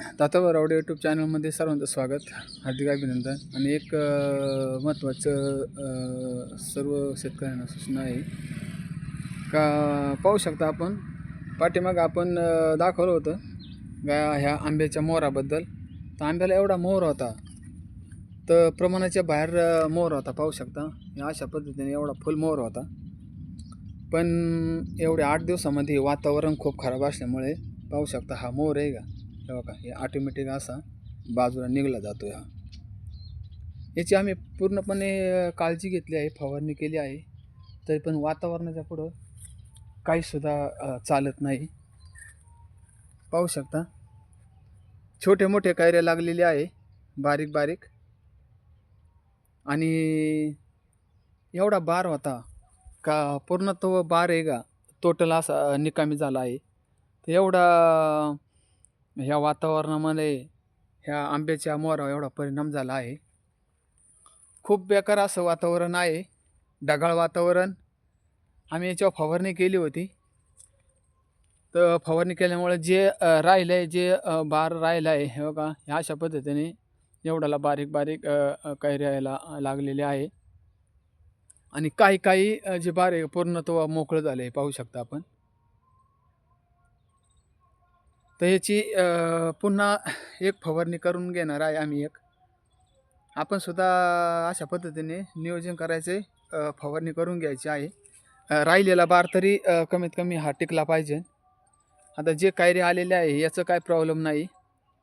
तातावर Rowdy YouTube चॅनलमध्ये सर्वांचं स्वागत. हार्दिक अभिनंदन. आणि एक महत्त्वाचं सर्व शेतकऱ्यांना सूचना आहे. का पाहू शकता आपण पाठीमाग आपण दाखवलं होतं गा ह्या आंब्याच्या मोहराबद्दल. तर आंब्याला एवढा मोहर होता. तर प्रमाणाच्या बाहेर मोहर होता पाहू शकता. या अशा पद्धतीने एवढा फुल मोहर होता. पण एवढ्या आठ दिवसामध्ये वातावरण खूप खराब असल्यामुळे पाहू शकता हा मोहर आहे का? हे बघा हे ऑटोमॅटिक असा बाजूला निघला जातो हा. याची आम्ही पूर्णपणे काळजी घेतली आहे फवारणी केली आहे. तरी पण वातावरणाच्या पुढं काहीसुद्धा चालत नाही. पाहू शकता छोटे मोठे कायऱ्या लागलेले आहे बारीक बारीक. आणि एवढा बार होता का पूर्ण तो बार आहे का टोटल असा निकामी झाला आहे. तर एवढा ह्या वातावरणामध्ये ह्या आंब्याच्या मोहरावर एवढा परिणाम झाला आहे. खूप बेकार असं वातावरण आहे. ढगाळ वातावरण. आम्ही याच्यावर फवारणी केली होती. तर फवारणी केल्यामुळे जे राहिलं आहे जे बार राहिलं आहे हे बघा ह्या अशा पद्धतीने एवढ्याला बारीक बारीक अ, राहायला लागलेले आहे. आणि काही काही जे बार आहे मोकळं झालं आहे पाहू शकता आपण. तर याची पुन्हा एक फवारणी करून घेणार आहे आम्ही एक. आपण सुद्धा अशा पद्धतीने नियोजन करायचे फवारणी करून घ्यायची आहे. राहिलेला बार तरी कमीत कमी हा टिकला पाहिजे. आता जे कायरे आलेले आहे याचं काय प्रॉब्लेम नाही.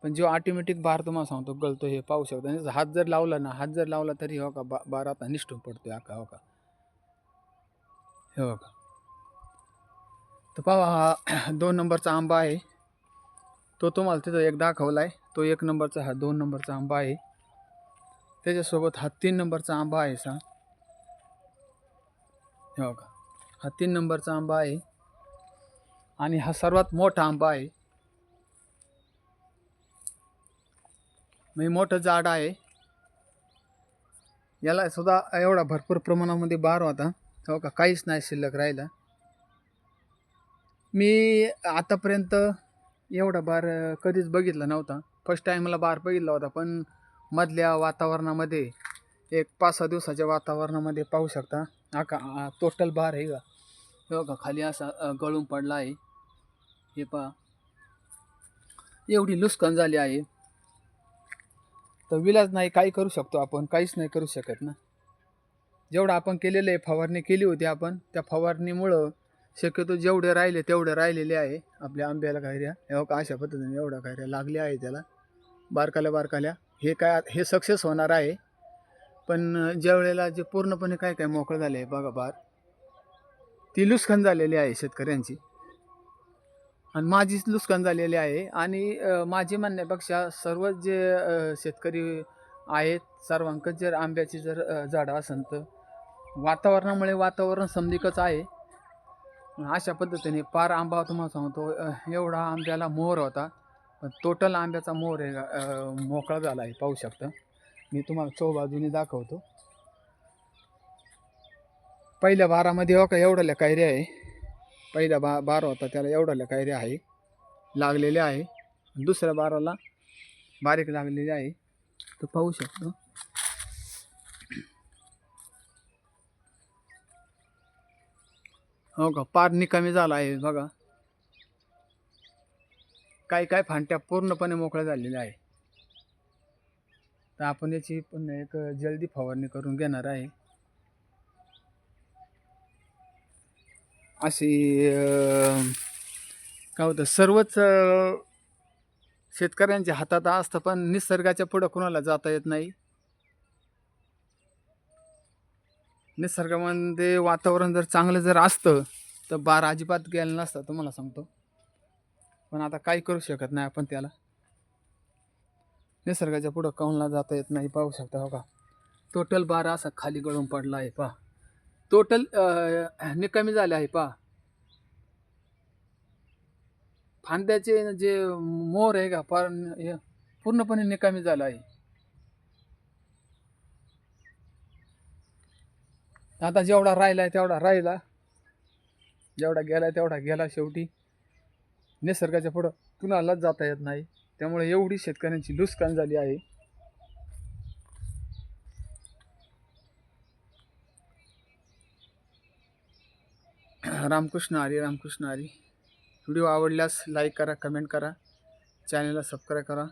पण जो ऑटोमॅटिक बार तुम्हाला सांगतो गळतो हे पाहू शकतो. आणि हात जर लावला ना हात जर लावला तरी हो का बा बार आता निष्ठून पडतो का हो का? हे का तर पाहा हा दोन नंबरचा आंबा आहे. तो तुम्हाला तिथं एक दाखवला आहे तो एक नंबरचा हा दोन नंबरचा आंबा आहे. त्याच्यासोबत हा तीन नंबरचा आंबा आहे सा. हे बघा हा तीन नंबरचा आंबा आहे. आणि हा सर्वात मोठा आंबा आहे. म्हणजे मोठं झाड आहे. याला सुद्धा एवढा भरपूर प्रमाणामध्ये बार होता. हो का काहीच नाही शिल्लक राहिला. मी आतापर्यंत एवढा बार कधीच बघितला नव्हता. फर्स्ट टाईमला बार बघितला होता पण मधल्या वातावरणामध्ये एक पाच सहा दिवसाच्या वातावरणामध्ये पाहू शकता. आका टोटल बार आहे का? हे बघा खाली असा गळून पडला आहे. हे पहा. एवढी लुस्कन झाली आहे. तर विलाज नाही काही करू शकतो आपण काहीच नाही करू शकत ना. जेवढं आपण केलेलं आहे फवारणी केली होती आपण त्या फवारणीमुळं शक्यतो जेवढे राहिले तेवढे राहिलेले आहे आपल्या आंब्याला कायऱ्या एवढं का अशा पद्धतीने एवढ्या कायऱ्या लागल्या आहे त्याला. बारकाल्या बारकाल्या. हे काय हे सक्सेस होणार आहे. पण ज्या वेळेला जे पूर्णपणे काय काय मोकळं झालं आहे बघा बार ती लुस्कान झालेली आहे शेतकऱ्यांची. आणि माझीच नुकसान झालेली आहे. आणि माझी म्हणण्यापेक्षा सर्वच जे शेतकरी आहेत सर्वांकच जर आंब्याची जर झाडं असेल तर वातावरणामुळे वातावरण समधिकच आहे. अशा पद्धतीने पार आंबा तुम्हाला सांगतो एवढा आंब्याला मोहर होता. पण टोटल आंब्याचा मोहर हे मोकळा झाला आहे पाहू शकता. मी तुम्हाला चौबाजूने दाखवतो. पहिल्या बारामध्ये हो का एवढ्या कायऱ्या आहे. पहिला बा बार होता त्याला एवढ्या कायऱ्या आहे. लागलेल्या आहे. दुसऱ्या बाराला बारीक लागलेली आहे. तर पाहू शकतो. हो का? पार निकामी झाला आहे बघा. काही काय फांट्या पूर्णपणे मोकळ्या झालेल्या आहे. तर आपण याची पुन्हा एक जल्दी फवारणी करून घेणार आहे. अशी काय होतं सर्वच शेतकऱ्यांच्या हातात असतं पण निसर्गाच्या पुढं कुणाला जाता येत नाही. निसर्गामध्ये वातावरण जर चांगलं जर असतं तर बार अजिबात गेलं नसतं तुम्हाला सांगतो. पण आता काही करू शकत नाही आपण त्याला. निसर्गाच्या पुढं कौनला जाता येत नाही पाहू शकता हो का? टोटल बार असा खाली गळून पडला आहे पहा. टोटल निकामी झाले आहे पहा. फांद्याचे जे मोर आहे का पार हे पूर्णपणे निकामी झाला आहे. आता जेवढा राहिला आहे तेवढा राहिला. जेवढा गेला तेवढा गेला शेवटी. निसर्गाच्या पुढं कुणालाच जाता येत नाही. त्यामुळे एवढी शेतकऱ्यांची लुसकान झाली आहे. रामकृष्ण हरी रामकृष्ण हरी. व्हिडिओ आवडल्यास लाईक करा कमेंट करा. चॅनलला सबस्क्राईब करा.